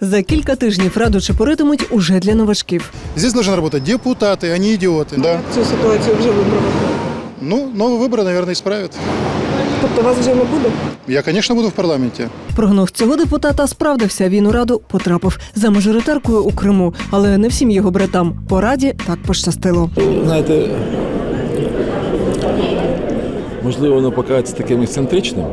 За кілька тижнів раду чепуритимуть уже для новачків. Здесь должны работать депутаты, а не идиоты. Да. Цю ситуацію вже виправити. Ну, новые выборы, наверное, исправят. Тобто вас вже не буде? Я, конечно, буду в парламенте. Прогноз цього депутата справдився. Він у раду потрапив за мажоритаркою у Криму, але не всім його братам по раді так пощастило. Знаєте, можливо, воно покажеться таким ексцентричним.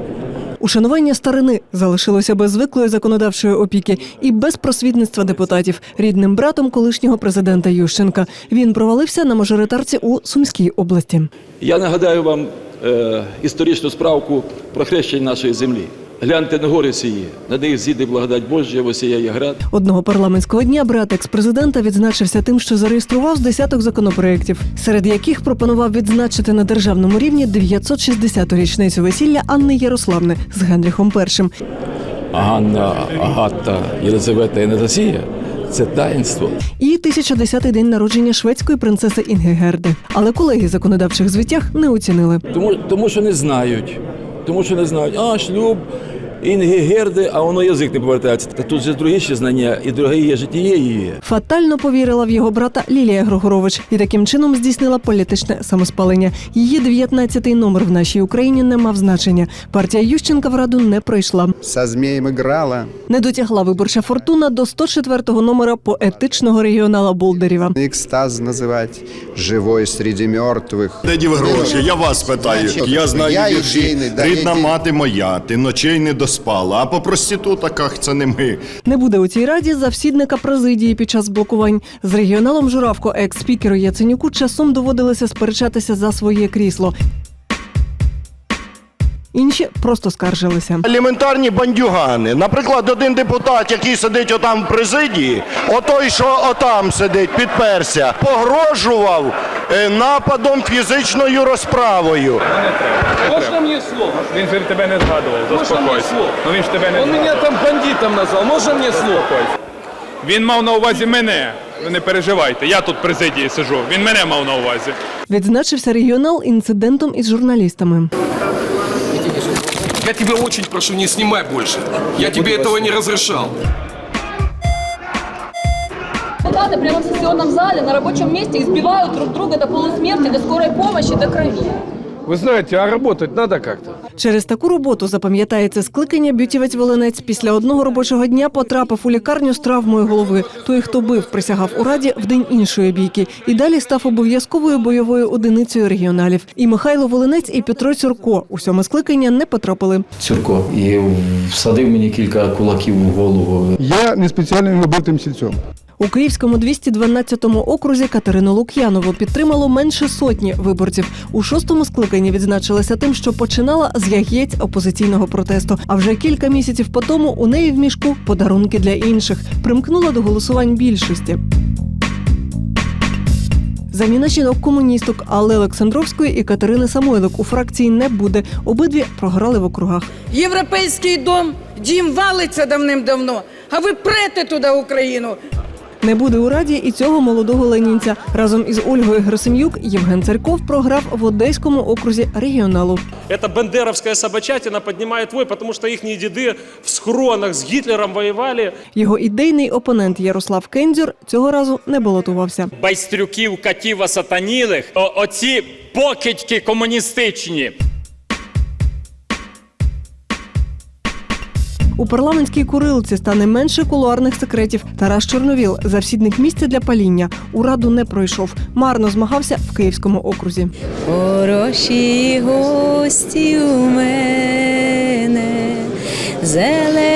Ушанування старини залишилося без звиклої законодавчої опіки і без просвітництва депутатів рідним братом колишнього президента Ющенка. Він провалився на мажоритарці у Сумській області. Я нагадаю вам е, історичну справку про хрещення нашої землі. Гляньте на гори сії, на них зійде благодать Божа, осіяє град. Одного парламентського дня брат екс-президента відзначився тим, що зареєстрував з десяток законопроєктів, серед яких пропонував відзначити на державному рівні 960-ту річницю весілля Анни Ярославни з Генріхом І. Ганна, Агата, Єлизавета і Анастасія – це таїнство. і 1010-й день народження шведської принцеси Інги Герди. Але колеги законодавчих звитяг не оцінили. Тому, тому що не знають. Тому що не знають, а шлюб, Інги Герди, а воно язик не повертається. Та тут же другі ще знання, і друге є житіє її. Фатально повірила в його брата Лілія Григорович і таким чином здійснила політичне самоспалення. Її 19-й номер в нашій Україні не мав значення. Партія Ющенка в раду не пройшла. Со змеем играла. Не дотягла виборча фортуна до 104-го номера поетичного регіонала Болдерєва. Экстаз называть живой среди мертвых. Де дів гроші? Я вас питаю. Значить, Я знаю я вірші. ідейний, да, Рідна ідейний. мати моя, ти ночей не доспала. А по проститутаках це не ми. Не буде у цій раді завсідника президії під час блокувань. З регіоналом Журавко, екс-спікеру Яценюку, часом доводилося сперечатися за своє крісло. Інші просто скаржилися. Елементарні бандюгани. Наприклад, один депутат, який сидить отам в президії, отой, що отам сидить, підперся, погрожував нападом фізичною розправою. Можна мені слово? Він же тебе не згадував, заспокойся. Ну він ж тебе не Он мене там бандитом назвав. Можна мені слово? Він мав на увазі мене. Ви не переживайте, я тут в президії сижу. Він мене мав на увазі. Відзначився регіонал інцидентом із журналістами. Я тебя очень прошу, не снимай больше. Я тебе этого не разрешал. Депутаты прямо в сессионном зале на рабочем месте избивают друг друга до полусмерти, до скорой помощи, до крови. Вы знаете, а работать надо как-то. Через таку роботу запам'ятається скликання бютівець Волинець після одного робочого дня потрапив у лікарню з травмою голови. Той, хто бив, присягав у раді в день іншої бійки. І далі став обов'язковою бойовою одиницею регіоналів. І Михайло Волинець, і Петро Цюрко у сьоме скликання не потрапили. Цюрко і всадив мені кілька кулаків в голову. Я не спеціально його бив тим сільцем. У Київському 212-му окрузі Катерину Лук'янову підтримало менше сотні виборців. У шостому скликанні відзначилася тим, що починала з яєць опозиційного протесту. А вже кілька місяців по тому у неї в мішку подарунки для інших примкнула до голосувань більшості. Заміна жінок комуністок Алли Олександровської і Катерини Самойлик у фракції не буде. Обидві програли в округах. Європейський дом, дім валиться давним-давно, а ви прете туди Україну. Не буде у раді і цього молодого ленінця. Разом із Ольгою Герасим'юк Євген Царьков програв в Одеському окрузі регіоналу. Эта бандеровская собачатина поднимает вой, потому что их деды в схронах с Гитлером воевали. Його ідейний опонент Ярослав Кендзюр цього разу не балотувався. Байстрюків, катів осатанілих, о- оці покидьки комуністичні. У парламентській курилці стане менше кулуарних секретів. Тарас Чорновіл, завсідник місця для паління, у раду не пройшов. Марно змагався в Київському окрузі. Хороші гості у мене, зелене жито.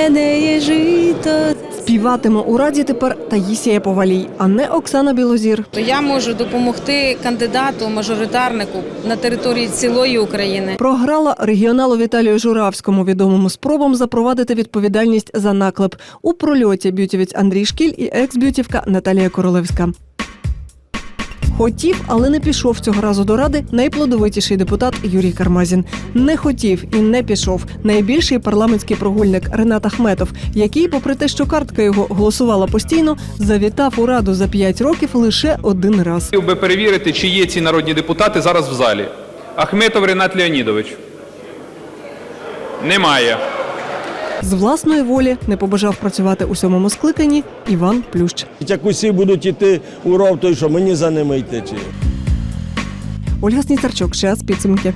Співатиме у раді тепер Таїсія Повалій, а не Оксана Білозір. То я можу допомогти кандидату, мажоритарнику на території цілої України. Програла регіоналу Віталію Журавському відомому спробам запровадити відповідальність за наклеп у прольоті бютівець Андрій Шкіль і екс-бютівка Наталія Королевська. Хотів, але не пішов цього разу до ради найплодовитіший депутат Юрій Кармазін. Не хотів і не пішов найбільший парламентський прогульник Ренат Ахметов, який, попри те, що картка його голосувала постійно, завітав у раду за п'ять років лише один раз. Хотів би перевірити, чи є ці народні депутати зараз в залі. Ахметов Ренат Леонідович. Немає. З власної волі не побажав працювати у сьомому скликанні Іван Плющ. Як усі будуть іти у ров, то й що мені за ними йти чи? Ольга Сніцарчук, час підсумки.